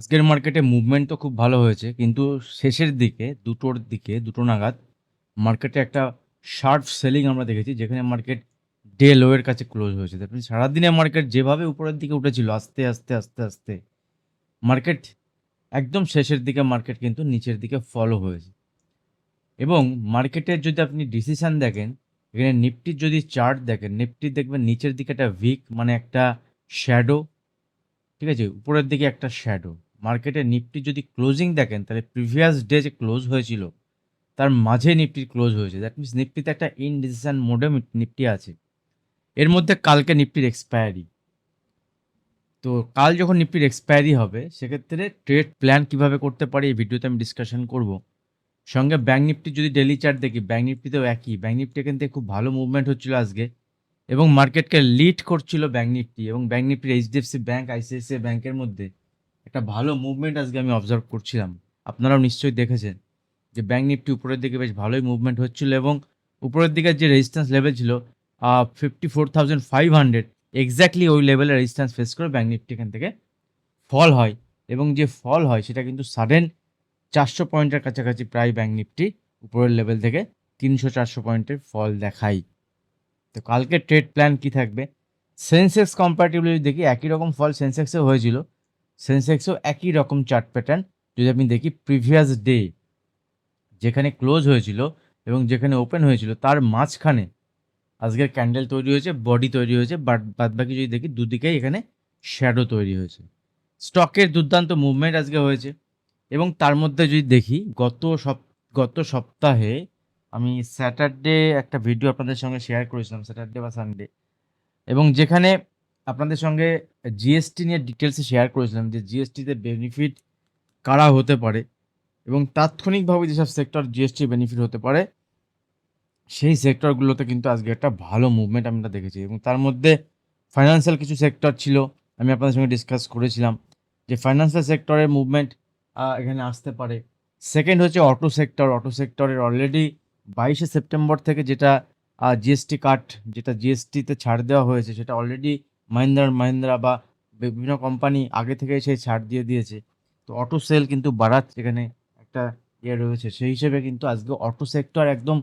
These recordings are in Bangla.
আজকের মার্কেটে মুভমেন্ট তো খুব ভালো হয়েছে, কিন্তু শেষের দিকে, দুটোর দিকে, দুটো নাগাদ মার্কেটে একটা শার্প সেলিং আমরা দেখেছি, যেখানে মার্কেট ডে লোয়ের কাছে ক্লোজ হয়েছে। তারপরে সারাদিনে মার্কেট যেভাবে উপরের দিকে উঠেছিল, আস্তে আস্তে আস্তে আস্তে মার্কেট একদম শেষের দিকে মার্কেট কিন্তু নিচের দিকে ফলো হয়েছে। এবং মার্কেটের যদি আপনি ডিসিশান দেখেন, এখানে নিফটির যদি চার্ট দেখেন নিফটির দেখবেন নিচের দিকে একটা ভিক মানে একটা শ্যাডো ঠিক আছে? উপরের দিকে একটা শ্যাডো মার্কেটে নিফটি যদি ক্লোজিং দেখেন, তাহলে প্রিভিয়াস ডে যে ক্লোজ হয়েছিল, তার মাঝে নিফটি ক্লোজ হয়েছে। দ্যাট মিনস নিফটিতে একটা ইনডিসিশন মোডে নিফটি আছে। এর মধ্যে কালকে নিফটির এক্সপায়ারি তো কাল যখন নিফটির এক্সপায়ারি হবে, সেক্ষেত্রে ট্রেড প্ল্যান কীভাবে করতে পারি, এই ভিডিওতে আমি ডিসকাশন করব। সঙ্গে ব্যাঙ্ক নিফটি যদি ডেলি চার্ট দেখি ব্যাঙ্ক নিফটিতেও একই। ব্যাঙ্ক নিফটি থেকে খুব ভালো মুভমেন্ট হচ্ছিল আজকে, এবং মার্কেটকে লিড করছিল ব্যাঙ্ক নিফটি, এবং ব্যাঙ্ক নিফটির এইচডিএফসি ব্যাঙ্ক আইসিআইসিআই ব্যাঙ্কের মধ্যে। একটা ভালো মুভমেন্ট আজকে আমি অবজার্ভ করছিলাম। আপনারাও নিশ্চয়ই দেখেছেন যে ব্যাঙ্ক নিফটি উপরের দিকে বেশ ভালোই মুভমেন্ট হচ্ছিল এবং উপরের দিকে যে রেজিস্ট্যান্স লেভেল ছিল fifty four thousand five hundred exactly ওই লেভেলের রেজিস্ট্যান্স ফেস করে ব্যাঙ্ক নিফটি এখান থেকে ফল হয় এবং যে ফল হয় সেটা কিন্তু সাডেন চারশো পয়েন্টের কাছাকাছি প্রায় ব্যাঙ্ক নিফটি উপরের লেভেল থেকে তিনশো চারশো পয়েন্টের ফল দেখাই তো কালকে ট্রেড প্ল্যান কি থাকবে? সেন্সেক্স কম্পারেটিভলি দেখি, একই রকম ফল সেন্সেক্সেও হয়েছিল। সেন্সেক্সেও একই রকম চার্ট প্যাটার্ন, যদি আমি দেখি প্রিভিয়াস ডে, যেখানে ক্লোজ হয়েছিল এবং যেখানে ওপেন হয়েছিল, তার মাঝখানে আজকের ক্যান্ডেল তৈরি হয়েছে, বডি তৈরি হয়েছে, বাট বাদবাকি যদি দেখি দুদিকেই এখানে শ্যাডো তৈরি হয়েছে। স্টকের দুর্দান্ত মুভমেন্ট আজকে হয়েছে এবং তার মধ্যে যদি দেখি, গত সপ, গত সপ্তাহে আমি স্যাটারডে একটা ভিডিও আপনাদের সঙ্গে শেয়ার করেছিলাম, স্যাটারডে বা সানডে, এবং যেখানে আপনাদের সঙ্গে জিএসটি নিয়ে ডিটেলসে শেয়ার করেছিলাম যে জিএসটিতে বেনিফিট কারা হতে পারে এবং তাৎক্ষণিকভাবে যেসব সেক্টর জিএসটি বেনিফিট হতে পারে, সেই সেক্টরগুলোতে কিন্তু আজকে একটা ভালো মুভমেন্ট আমরা দেখেছি এবং তার মধ্যে ফাইন্যান্সিয়াল কিছু সেক্টর ছিল, আমি আপনাদের সঙ্গে ডিসকাস করেছিলাম যে ফাইন্যান্সিয়াল সেক্টরের মুভমেন্ট এখানে আসতে পারে। সেকেন্ড হচ্ছে অটো সেক্টর অটো সেক্টরের অলরেডি বাইশে সেপ্টেম্বর থেকে যেটা জিএসটি কাট যেটা জিএসটিতে ছাড় দেওয়া হয়েছে, সেটা অলরেডি মাহিন্দ্রা মাহিন্দ্রা বা বিভিন্ন কোম্পানি আগে থেকে সেই ছাড় দিয়ে দিয়েছে। তো অটো সেল কিন্তু বাড়ার এখানে একটা ইয়ে রয়েছে। সেই হিসেবে কিন্তু আজকে অটো সেক্টর একদম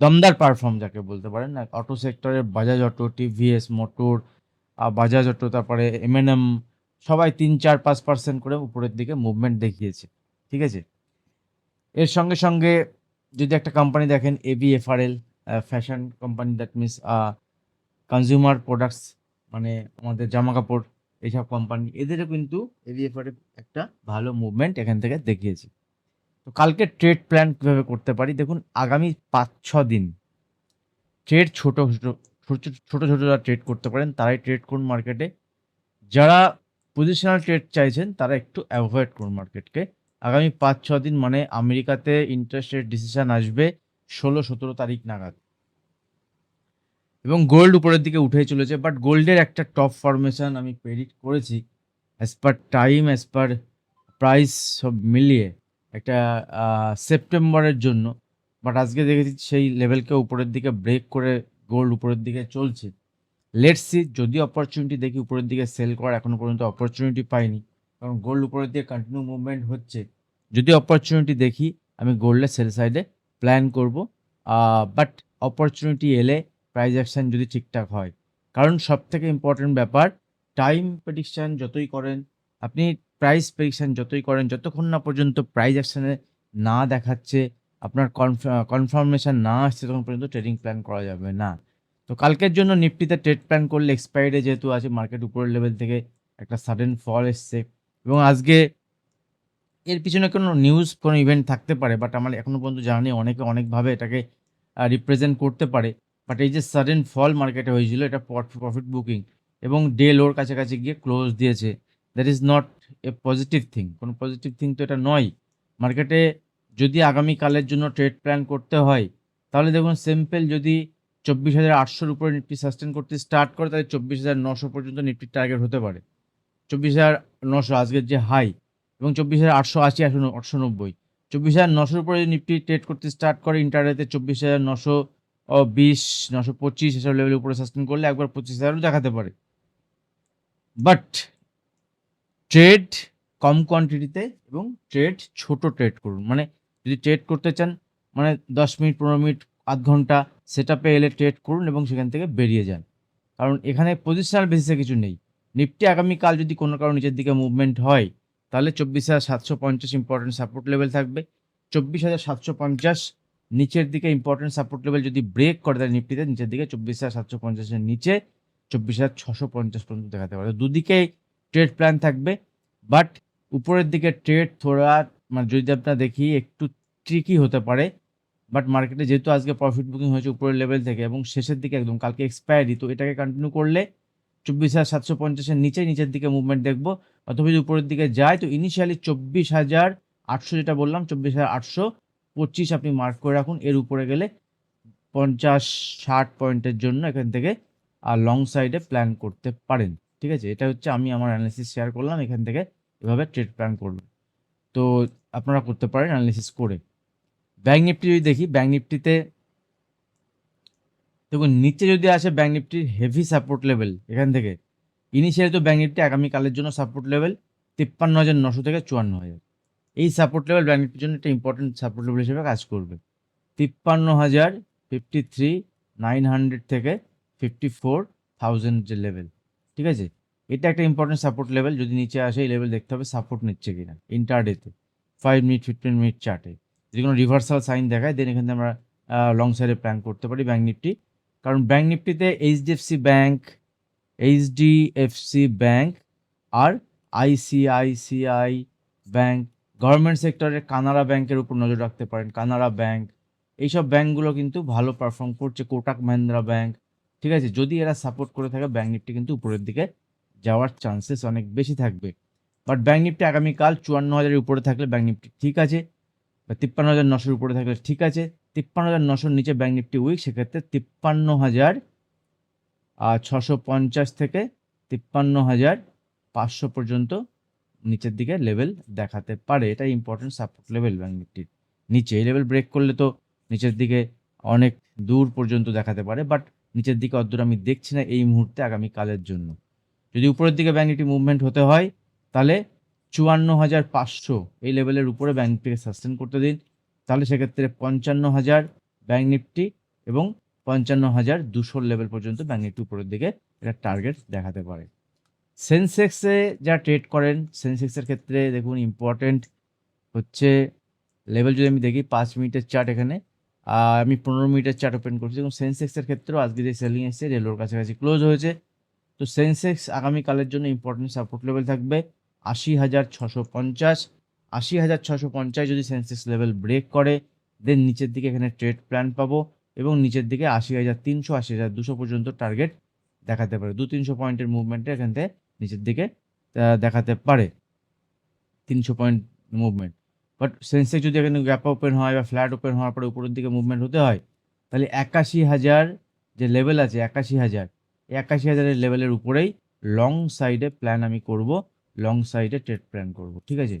দমদার পারফর্ম যাকে বলতে পারেন। না অটো সেক্টরের Bajaj auto TVS motor Bajaj auto তারপরে এমএনএম সবাই তিন, চার, পাঁচ পার্সেন্ট করে উপরের দিকে মুভমেন্ট দেখিয়েছে। ঠিক আছে? এর সঙ্গে সঙ্গে যদি একটা কোম্পানি দেখেন ABFRL fashion company that means consumer products মানে আমাদের জামা কাপড় এইসব কোম্পানি এদেরও কিন্তু এবিএফআরএল একটা ভালো মুভমেন্ট এখান থেকে দেখিয়েছে। তো কালকে ট্রেড প্ল্যান কীভাবে করতে পারি? দেখুন আগামী পাঁচ ছ দিন ট্রেড ছোটো ছোট ছোটো ছোটো ছোট যারা ট্রেড করতে পারেন তারাই ট্রেড করুন মার্কেটে যারা পজিশনাল ট্রেড চাইছেন তারা একটু অ্যাভয়েড করুন মার্কেটকে আগামী পাঁচ ছ দিন মানে আমেরিকাতে ইন্টারেস্ট রেট ডিসিশন আসবে ষোলো সতেরো তারিখ নাগাদ। এবং গোল্ড উপরের দিকে উঠে চলেছে বাট গোল্ডের একটা টপ ফরমেশন আমি প্রেডিক্ট করেছি as per time as per price সব মিলিয়ে একটা সেপ্টেম্বরের জন্য বাট আজকে দেখেছি সেই লেভেলকে উপরের দিকে ব্রেক করে গোল্ড উপরের দিকে চলছে। লেটস সি যদি অপরচুনিটি দেখি উপরের দিকে সেল করার এখনও পর্যন্ত অপরচুনিটি পাইনি, কারণ গোল্ড উপরের দিকে কন্টিনিউ মুভমেন্ট হচ্ছে। যদি অপরচুনিটি দেখি, আমি গোল্ডের সেল সাইডে প্ল্যান করব বাট অপরচুনিটি এলে প্রাইস অ্যাকশন যদি ঠিকঠাক হয়। কারণ সব থেকে ইম্পর্টেন্ট ব্যাপার টাইম প্রেডিকশান যতই করেন, আপনি প্রাইস প্রেডিকশান যতই করেন, যতক্ষণ না পর্যন্ত প্রাইস অ্যাকশানে না দেখাচ্ছে, আপনার কনফার্মেশন না আসছে, তখন পর্যন্ত ট্রেডিং প্ল্যান করা যাবে না। তো কালকের জন্য নিফটিতে ট্রেড প্ল্যান করলে এক্সপায়ারি যেহেতু আছে মার্কেট উপরের লেভেল থেকে একটা সাডেন ফল এসছে। এবং আজকে এর পিছনে কোনো নিউজ কোনো ইভেন্ট থাকতে পারে বাট আমার এখনও পর্যন্ত জানি অনেকে অনেকভাবে এটাকে রিপ্রেজেন্ট করতে পারে। বাট এই যে সাডেন ফল মার্কেটে হয়েছিল, এটা প্রফিট বুকিং এবং ডে লোর কাছাকাছি গিয়ে ক্লোজ দিয়েছে। That is not a positive thing কোনো পজিটিভ থিং তো এটা নয়। মার্কেটে যদি আগামীকালের জন্য ট্রেড প্ল্যান করতে হয়, তাহলে দেখুন সিম্পল যদি চব্বিশ হাজার আটশোর উপরে নিফটি সাস্টেন করতে স্টার্ট করে, তাহলে চব্বিশ হাজার নশো পর্যন্ত নিফটির টার্গেট হতে পারে। চব্বিশ হাজার নশো আজকের যে হাই এবং চব্বিশ হাজার আটশো আশি, আটশো আটশো নব্বই। চব্বিশ হাজার নশোর উপরে নিফটি ট্রেড করতে স্টার্ট করে ইন্টারনেটে চব্বিশ হাজার নশো বিশ নশো পঁচিশ এসব লেভেলের উপরে সাস্টেন করলে একবার পঁচিশ হাজারও দেখাতে পারে। বাট ট্রেড কম কোয়ান্টিটিতে এবং ট্রেড ছোট ট্রেড করুন। মানে যদি ট্রেড করতে চান মানে দশ মিনিট, পনেরো মিনিট, আধ ঘণ্টা সেট আপে এলে ট্রেড করুন এবং সেখান থেকে বেরিয়ে যান। কারণ এখানে পজিশনাল বেসিসে কিছু নেই। নিফটি আগামীকাল যদি কোনো কারণ নিচের দিকে মুভমেন্ট হয়, তাহলে চব্বিশ হাজার সাতশো পঞ্চাশ ইম্পর্টেন্ট সাপোর্ট লেভেল থাকবে। চব্বিশ হাজার সাতশো পঞ্চাশ নিচের দিকে ইম্পর্টেন্ট সাপোর্ট লেভেল যদি ব্রেক করে দেয় নিফটিতে নিচের দিকে চব্বিশ হাজার সাতশো পঞ্চাশের নিচে চব্বিশ হাজার ছশো পঞ্চাশ পর্যন্ত দেখাতে পারে দুদিকে ট্রেড প্ল্যান থাকবে বাট উপরের দিকে ট্রেড থোড়া মানে যদি আপনার দেখি একটু ট্রিকি হতে পারে বাট মার্কেটে যেহেতু আজকে প্রফিট বুকিং হয়েছে উপরের লেভেল থেকে এবং শেষের দিকে একদম কালকে এক্সপায়ারি তো এটাকে কন্টিনিউ করলে চব্বিশ হাজার সাতশো পঞ্চাশের নিচে নিচের দিকে মুভমেন্ট দেখব। অথবা যদি উপরের দিকে যায়, তো ইনিশিয়ালি চব্বিশ হাজার আটশো যেটা বললাম, চব্বিশ হাজার আটশো পঁচিশ আপনি মার্ক করে রাখুন, এর উপরে গেলে পঞ্চাশ, ষাট পয়েন্টের জন্য এখান থেকে আর লং সাইডে প্ল্যান করতে পারেন। ঠিক আছে? এটা হচ্ছে আমি আমার অ্যানালিসিস শেয়ার করলাম, এখান থেকে এভাবে ট্রেড প্ল্যান করবেন। তো আপনারা করতে পারেন অ্যানালিসিস করে। ব্যাঙ্ক নিফটি যদি দেখি ব্যাঙ্ক নিফটিতে দেখুন, নিচে যদি আসে ব্যাঙ্ক নিফটির হেভি সাপোর্ট লেভেল এখান থেকে ইনিশিয়ালি তো ব্যাঙ্ক নিফটি আগামীকালের জন্য সাপোর্ট লেভেল তিপ্পান্ন হাজার নশো থেকে চুয়ান্ন হাজার। এই সাপোর্ট লেভেল ব্যাঙ্ক নিফটির জন্য একটা ইম্পর্টেন্ট সাপোর্ট লেভেল হিসেবে কাজ করবে। তিপ্পান্ন হাজার ফিফটি থ্রি নাইন হান্ড্রেড থেকে ফিফটি ফোর থাউজেন্ড যে লেভেল ঠিক আছে? এটা একটা ইম্পর্টেন্ট সাপোর্ট লেভেল যদি নিচে আসে এই লেভেল দেখতে হবে সাপোর্ট নিচ্ছে কিনা ইন্টারডেতে ফাইভ মিনিট ফিফটিন মিনিট চার্টে যদি কোনো রিভার্সাল সাইন দেখায় দেন এখান আমরা লং সাইডে প্ল্যান করতে পারি ব্যাঙ্ক নিফটি কারণ ব্যাঙ্ক নিফটিতে এইচডিএফসি ব্যাঙ্ক এইচডিএফসি ব্যাঙ্ক আর আইসিআইসিআই ব্যাঙ্ক গভর্নমেন্ট সেক্টরের কানাড়া ব্যাংকের উপর নজর রাখতে পারেন। কানাড়া ব্যাংক, এইসব ব্যাংকগুলো কিন্তু ভালো পারফর্ম করছে। কোটাক মহিন্দ্রা ব্যাংক, ঠিক আছে? যদি এরা সাপোর্ট করে থাকে ব্যাঙ্ক নিফটি কিন্তু উপরের দিকে যাওয়ার চান্সেস অনেক বেশি থাকবে। বাট ব্যাঙ্ক নিফটি আগামীকাল চুয়ান্ন হাজারের উপরে থাকলে ব্যাঙ্ক নিফটি ঠিক আছে, বা তিপ্পান্ন হাজার নশোর উপরে থাকলে ঠিক আছে। তিপ্পান্ন হাজার নশোর নিচে ব্যাঙ্ক নিফটি উইক সেক্ষেত্রে তিপ্পান্ন হাজার ছশো পঞ্চাশ থেকে তিপ্পান্ন হাজার পাঁচশো পর্যন্ত নিচের দিকে লেভেল দেখাতে পারে। এটা ইম্পর্টেন্ট সাপোর্ট লেভেল ব্যাঙ্ক নিফটির নিচে এই লেভেল ব্রেক করলে তো নিচের দিকে অনেক দূর পর্যন্ত দেখাতে পারে বাট নিচের দিকে অদ্দূর আমি দেখছি না এই মুহূর্তে আগামী কালের জন্য। যদি উপরের দিকে ব্যাঙ্ক নিফটি মুভমেন্ট হতে হয়, তাহলে চুয়ান্ন হাজার পাঁচশো এই লেভেলের উপরে ব্যাঙ্ক নিফটিকে সাস্টেন করতে দিন। তাহলে সেক্ষেত্রে পঞ্চান্ন হাজার ব্যাঙ্ক নিফটি এবং পঞ্চান্ন হাজার দুশোর লেভেল পর্যন্ত ব্যাঙ্ক নিফটি উপরের দিকে এটা টার্গেট দেখাতে পারে। সেন্সেক্সে যা ট্রেড করেন, সেন্সেক্সের ক্ষেত্রে দেখুন ইম্পর্টেন্ট হচ্ছে লেভেল যদি আমি দেখি পাঁচ মিনিটের চার্ট এখানে আমি পনেরো মিনিটের চার্ট ওপেন করছি এবং সেন্সেক্সের ক্ষেত্রেও আজকে যে সেলিং এসেছে রেলোর কাছাকাছি ক্লোজ হয়েছে। তো সেন্সেক্স আগামীকালের জন্য ইম্পর্টেন্ট সাপোর্ট লেভেল থাকবে আশি হাজার ছশো পঞ্চাশ। আশি হাজার ছশো পঞ্চাশ যদি সেন্সেক্স লেভেল ব্রেক করে দেন নিচের দিকে এখানে ট্রেড প্ল্যান পাবো এবং নিচের দিকে আশি হাজার তিনশো, আশি হাজার দুশো পর্যন্ত টার্গেট দেখাতে পারে। দু তিনশো পয়েন্টের মুভমেন্টে এখান থেকে নিচের দিকে দেখাতে পারে। তিনশো পয়েন্ট মুভমেন্ট বাট সেন্সেক্স যদি এখানে গ্যাপ ওপেন হয় বা ফ্ল্যাট ওপেন হওয়ার পরে উপরের দিকে মুভমেন্ট হতে হয়, তাহলে একাশি হাজার যে লেভেল আছে, একাশি হাজার একাশি হাজারের লেভেলের উপরেই লং সাইডে প্ল্যান আমি করব লং সাইডে ট্রেড প্ল্যান করব। ঠিক আছে?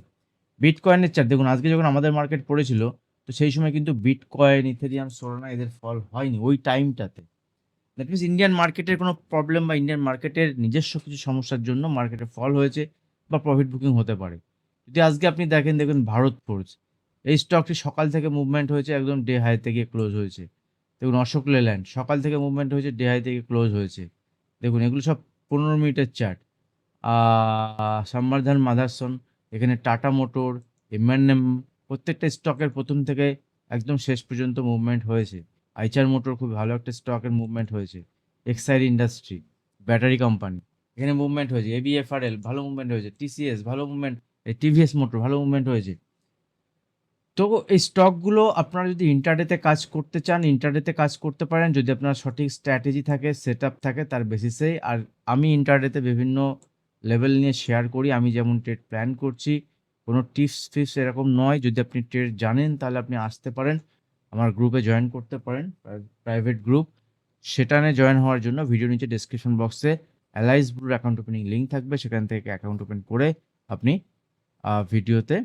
বিট কয়েনের চার্ট দেখুন, আজকে যখন আমাদের মার্কেট পড়েছিল, তো সেই সময় কিন্তু বিট কয়েন ইথেরিয়াম সোলানা এদের ফল হয়নি, ওই টাইমটাতে দ্যাট মিনস ইন্ডিয়ান মার্কেটের কোনো প্রবলেম বা ইন্ডিয়ান মার্কেটের নিজস্ব কিছু সমস্যার জন্য মার্কেটে ফল হয়েছে বা প্রফিট বুকিং হতে পারে। যদি আজকে আপনি দেখেন, দেখুন ভারত ফোর্স এই স্টকটি সকাল থেকে মুভমেন্ট হয়েছে একদম ডে হাই থেকে ক্লোজ হয়েছে। দেখুন অশোক লেল্যান্ড, সকাল থেকে মুভমেন্ট হয়েছে ডে হাই থেকে ক্লোজ হয়েছে। দেখুন এগুলো সব পনেরো মিনিটের চার্ট সম্বর্ধন মাদারসন এখানে টাটা মোটর এমএনএম প্রত্যেকটা স্টকের প্রথম থেকে একদম শেষ পর্যন্ত মুভমেন্ট হয়েছে। আইচার মোটর খুব ভালো একটা স্টকের মুভমেন্ট হয়েছে। এক্সাইড ইন্ডাস্ট্রি ব্যাটারি কোম্পানি এখানে মুভমেন্ট হয়েছে। এবিএফআরএল ভালো মুভমেন্ট হয়েছে। টিসিএস ভালো মুভমেন্ট টিভিএস মোটর ভালো মুভমেন্ট হয়েছে। তো এই স্টকগুলো আপনারা যদি ইন্টারডেতে কাজ করতে চান ইন্টারডেতে কাজ করতে পারেন, যদি আপনার সঠিক স্ট্র্যাটেজি থাকে সেট থাকে, তার বেসিসেই আর আমি ইন্টারডেতে বিভিন্ন লেভেল নিয়ে শেয়ার করি। আমি যেমন ট্রেড প্ল্যান করছি, কোনো টিপস ফিপস এরকম নয়। যদি আপনি ট্রেড জানেন, তাহলে আপনি আসতে পারেন। আমার গ্রুপে জয়েন করতে পারেন প্রাইভেট গ্রুপ সেটানে জয়েন হওয়ার জন্য ভিডিও নিচে ডিসক্রিপশন বক্সে অ্যালাইস ব্লুর অ্যাকাউন্ট ওপেনিং লিঙ্ক থাকবে, সেখান থেকে অ্যাকাউন্ট ওপেন করে আপনি ভিডিওতে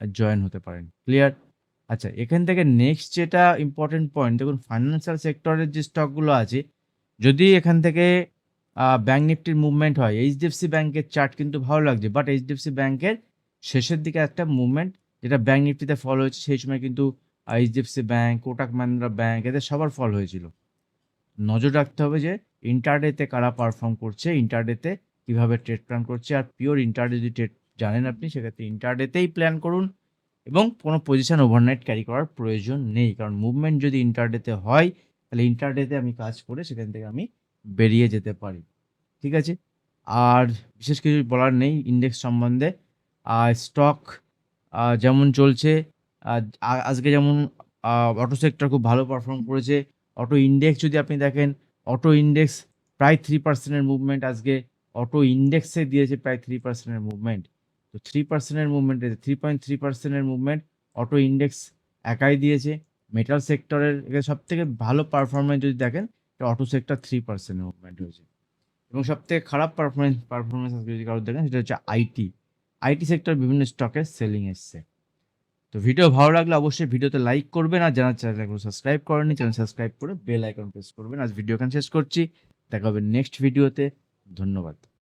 জয়েন হতে পারেন। ক্লিয়ার আচ্ছা এখান থেকে নেক্সট যেটা ইম্পর্টেন্ট পয়েন্ট দেখুন ফাইন্যান্সিয়াল সেক্টরের যে স্টকগুলো আছে, যদি এখান থেকে ব্যাঙ্ক নিফটির মুভমেন্ট হয় এইচডিএফসি ব্যাংকের চার্ট কিন্তু ভালো লাগছে বাট এইচডিএফসি ব্যাংকের শেষের দিকে একটা মুভমেন্ট যেটা ব্যাঙ্ক নিফটিতে ফল হয়েছে, সেই সময় কিন্তু HDFC bank Kotak Mahindra bank এদের সবার ফল হয়েছিল। নজর রাখতে হবে যে ইন্টারডেতে কারা পারফর্ম করছে ইন্টারডেতে কীভাবে ট্রেড প্ল্যান করছে, আর পিওর ইন্টারডে যদি ট্রেড জানেন আপনি, সেক্ষেত্রে ইন্টারডেতেই প্ল্যান করুন এবং কোনো পজিশন ওভারনাইট ক্যারি করার প্রয়োজন নেই। কারণ মুভমেন্ট যদি ইন্টারডেতে হয়, তাহলে ইন্টারডেতে আমি কাজ করে সেখান থেকে আমি বেরিয়ে যেতে পারি। ঠিক আছে? আর বিশেষ কিছু বলার নেই ইন্ডেক্স সম্বন্ধে। আর স্টক যেমন চলছে আজকে যেমন অটো সেক্টর খুব ভালো পারফর্ম করেছে। অটো ইন্ডেক্স যদি আপনি দেখেন অটো ইন্ডেক্স প্রায় থ্রি পার্সেন্টের মুভমেন্ট আজকে অটো ইন্ডেক্সে দিয়েছে প্রায় থ্রি পার্সেন্টের মুভমেন্ট তো থ্রি পার্সেন্টের মুভমেন্ট থ্রি পয়েন্ট থ্রি পার্সেন্টের মুভমেন্ট অটো ইন্ডেক্স একাই দিয়েছে। মেটাল সেক্টরের সব থেকে ভালো পারফরমেন্স যদি দেখেন অটো সেক্টর থ্রি পার্সেন্টের মুভমেন্ট হয়েছে। এবং সব থেকে খারাপ পারফরমেন্স পারফরমেন্স যদি কারোর দেখেন, সেটা হচ্ছে আইটি আইটি সেক্টর বিভিন্ন স্টকে সেলিং এসছে। তো ভিডিও ভালো লাগলে অবশ্যই ভিডিওতে লাইক করবেন আর জানার চ্যানেলগুলো সাবস্ক্রাইব করেনি চ্যানেল সাবস্ক্রাইব করে বেল আইকন প্রেস করবেন। আজ ভিডিও এখানে শেষ করছি। দেখা হবে নেক্সট ভিডিওতে ধন্যবাদ।